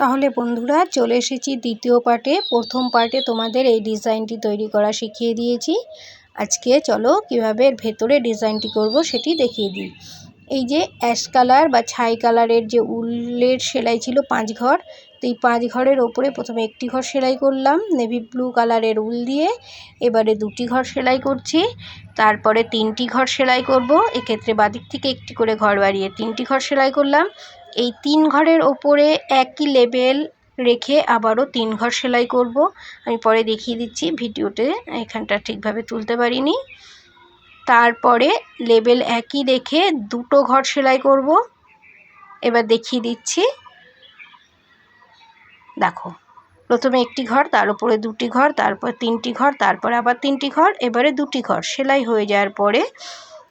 তাহলে বন্ধুরা চলে এসেছি দ্বিতীয় পার্টে। প্রথম পার্টে তোমাদের এই ডিজাইনটি তৈরি করা শিখিয়ে দিয়েছি। আজকে চলো কীভাবে ভেতরে ডিজাইনটি করব সেটি দেখিয়ে দিই। এই যে অ্যাশ কালার বা ছাই কালারের যে উলের সেলাই ছিল পাঁচ ঘর তো এই পাঁচ ঘরের ওপরে প্রথমে একটি ঘর সেলাই করলাম নেভি ব্লু কালারের উল দিয়ে। এবারে দুটি ঘর সেলাই করছি, তারপরে তিনটি ঘর সেলাই করব। এক্ষেত্রে বাদিক থেকে একটি করে ঘর বাড়িয়ে তিনটি ঘর সেলাই করলাম। এই তিন ঘরের ওপরে একই লেবেল রেখে আবারও তিন ঘর সেলাই করব। আমি পরে দেখিয়ে দিচ্ছি, ভিডিওতে এখানটা ঠিকভাবে তুলতে পারিনি। তারপরে লেবেল একই রেখে দুটো ঘর সেলাই করব। এবার দেখিয়ে দিচ্ছি দেখো, প্রথমে একটি ঘর, তার উপরে দুটি ঘর, তারপর তিনটি ঘর, তারপর আবার তিনটি ঘর, এবারে দুটি ঘর। সেলাই হয়ে যাওয়ার পরে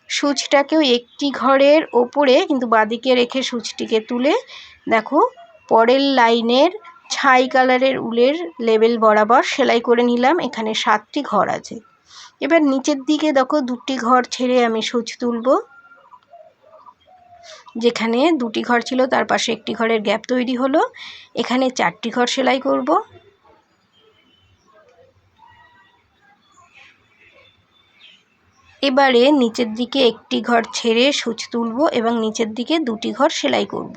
সুচটাকেও একটি ঘরের ওপরে কিন্তু বাদিকে রেখে সুচটিকে তুলে দেখো, পরের লাইনের ছাই কালারের উলের লেবেল বরাবর সেলাই করে নিলাম, এখানে সাতটি ঘর আছে। এবার নিচের দিকে দেখো, দুটি ঘর ছেড়ে আমি সুচ তুলব। যেখানে দুটি ঘর ছিল, তার পাশে একটি ঘরের গ্যাপ তৈরি হলো। এখানে চারটি ঘর সেলাই করব। এবারে নিচের দিকে একটি ঘর ছেড়ে সুচ তুলব এবং নিচের দিকে দুটি ঘর সেলাই করব।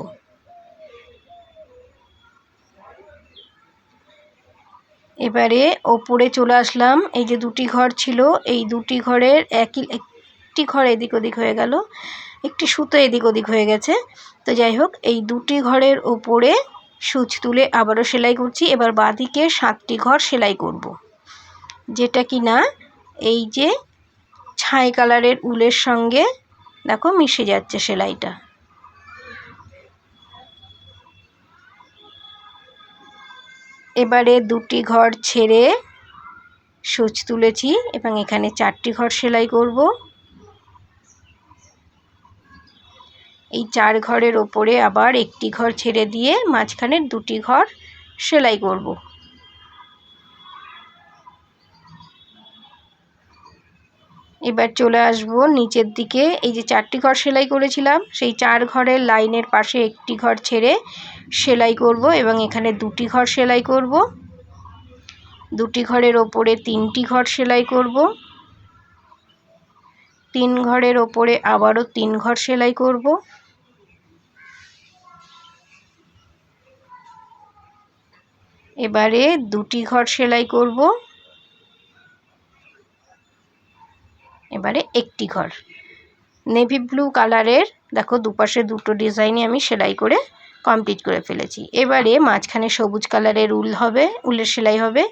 এবারে ওপরে চলে আসলাম। এই যে দুটি ঘর ছিল, এই দুটি ঘরের একই একটি ঘর এদিক ওদিক হয়ে গেল, একটি সুতো এদিক ওদিক হয়ে গেছে। তো যাই হোক, এই দুটি ঘরের ওপরে সুচ তুলে আবারও সেলাই করছি। এবার বাঁদিকে সাতটি ঘর সেলাই করব। যেটা কি না এই যে ছাই কালারের উলের সঙ্গে দেখো মিশে যাচ্ছে সেলাইটা। এবারে দুটি ঘর ছেড়ে সুচ তুলেছি এবং এখানে চারটি ঘর সেলাই করব। এই চার ঘরের ওপরে আবার একটি ঘর ছেড়ে দিয়ে মাঝখানের দুটি ঘর সেলাই করব। এবার চলে আসব নিচের দিকে। এই যে চারটি ঘর সেলাই করেছিলাম, সেই চার ঘরের লাইনের পাশে একটি ঘর ছেড়ে সেলাই করব এবং এখানে দুটি ঘর সেলাই করব। দুটি ঘরের ওপরে তিনটি ঘর সেলাই করব। তিন ঘরের ওপরে আবারও তিন ঘর সেলাই করব। এবারে দুটি ঘর সেলাই করব। এবারে একটি ঘর। নেভি ব্লু কালারের দেখো দুপাশে দুটো ডিজাইনই আমি সেলাই করে কমপ্লিট করে ফেলেছি। এবারে মাঝখানে সবুজ কালারের উল হবে, উলের সেলাই হবে।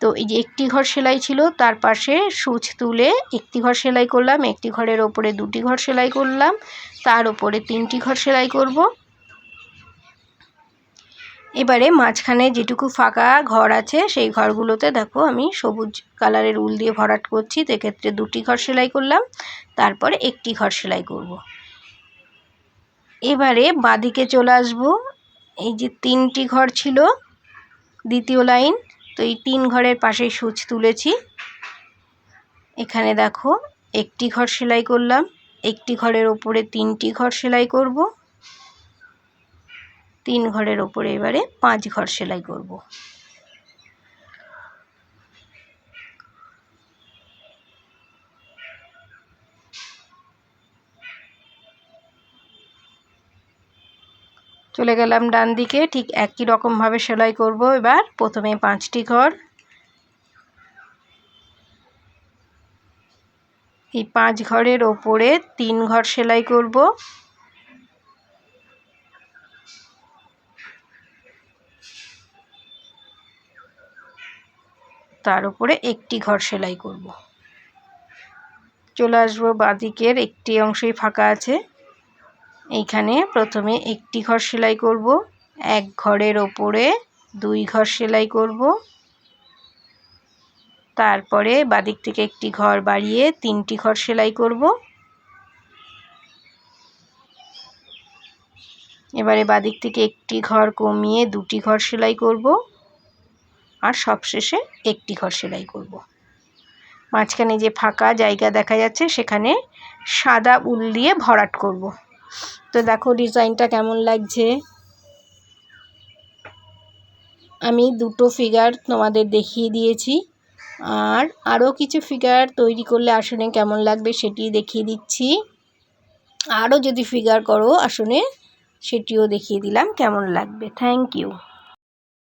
তো এই যে একটি ঘর সেলাই ছিল, তার পাশে সুচ তুলে একটি ঘর সেলাই করলাম, একটি ঘরের ওপরে দুটি ঘর সেলাই করলাম, তার ওপরে তিনটি ঘর সেলাই করব। এবারে মাঝখানে যেটুকু ফাঁকা ঘর আছে, সেই ঘরগুলোতে দেখো আমি সবুজ কালারের উল দিয়ে ভরাট করছি। তো এক্ষেত্রে দুটি ঘর সেলাই করলাম, তারপরে একটি ঘর সেলাই করব। এবারে বাদিকে চলে আসব। এই যে তিনটি ঘর ছিল, দ্বিতীয় লাইন, তো এই তিন ঘরের পাশে সুচ তুলেছি। এখানে দেখো একটি ঘর সেলাই করলাম, একটি ঘরের ওপরে তিনটি ঘর সেলাই করব। তিন ঘরের ওপরে এবারে পাঁচ ঘর সেলাই করব। চলে গেলাম ডান দিকে, ঠিক একই রকমভাবে সেলাই করব এবার। প্রথমে পাঁচটি ঘর। এই পাঁচ ঘরের ওপরে তিন ঘর সেলাই করব। তার উপরে একটি ঘর সেলাই করব। চলে আসব বাদিকের একটি অংশই ফাঁকা আছে। এইখানে প্রথমে একটি ঘর সেলাই করব। এক ঘরের ওপরে দুই ঘর সেলাই করব। তারপরে বাদিক থেকে একটি ঘর বাড়িয়ে তিনটি ঘর সেলাই করব। এবারে বাদিক থেকে একটি ঘর কমিয়ে দুটি ঘর সেলাই করব। আর সবশেষে একটি ঘর সেলাই করব। মাঝখানে যে ফাঁকা জায়গা দেখা যাচ্ছে, সেখানে সাদা উল দিয়ে ভরাট করব। তো দেখো ডিজাইনটা কেমন লাগছে। আমি দুটো ফিগার তোমাদের দেখিয়ে দিয়েছি। আর আরও কিছু ফিগার তৈরি করলে আসনে কেমন লাগবে সেটি দেখিয়ে দিচ্ছি। আরও যদি ফিগার করো আসনে, সেটিও দেখিয়ে দিলাম কেমন লাগবে। Thank you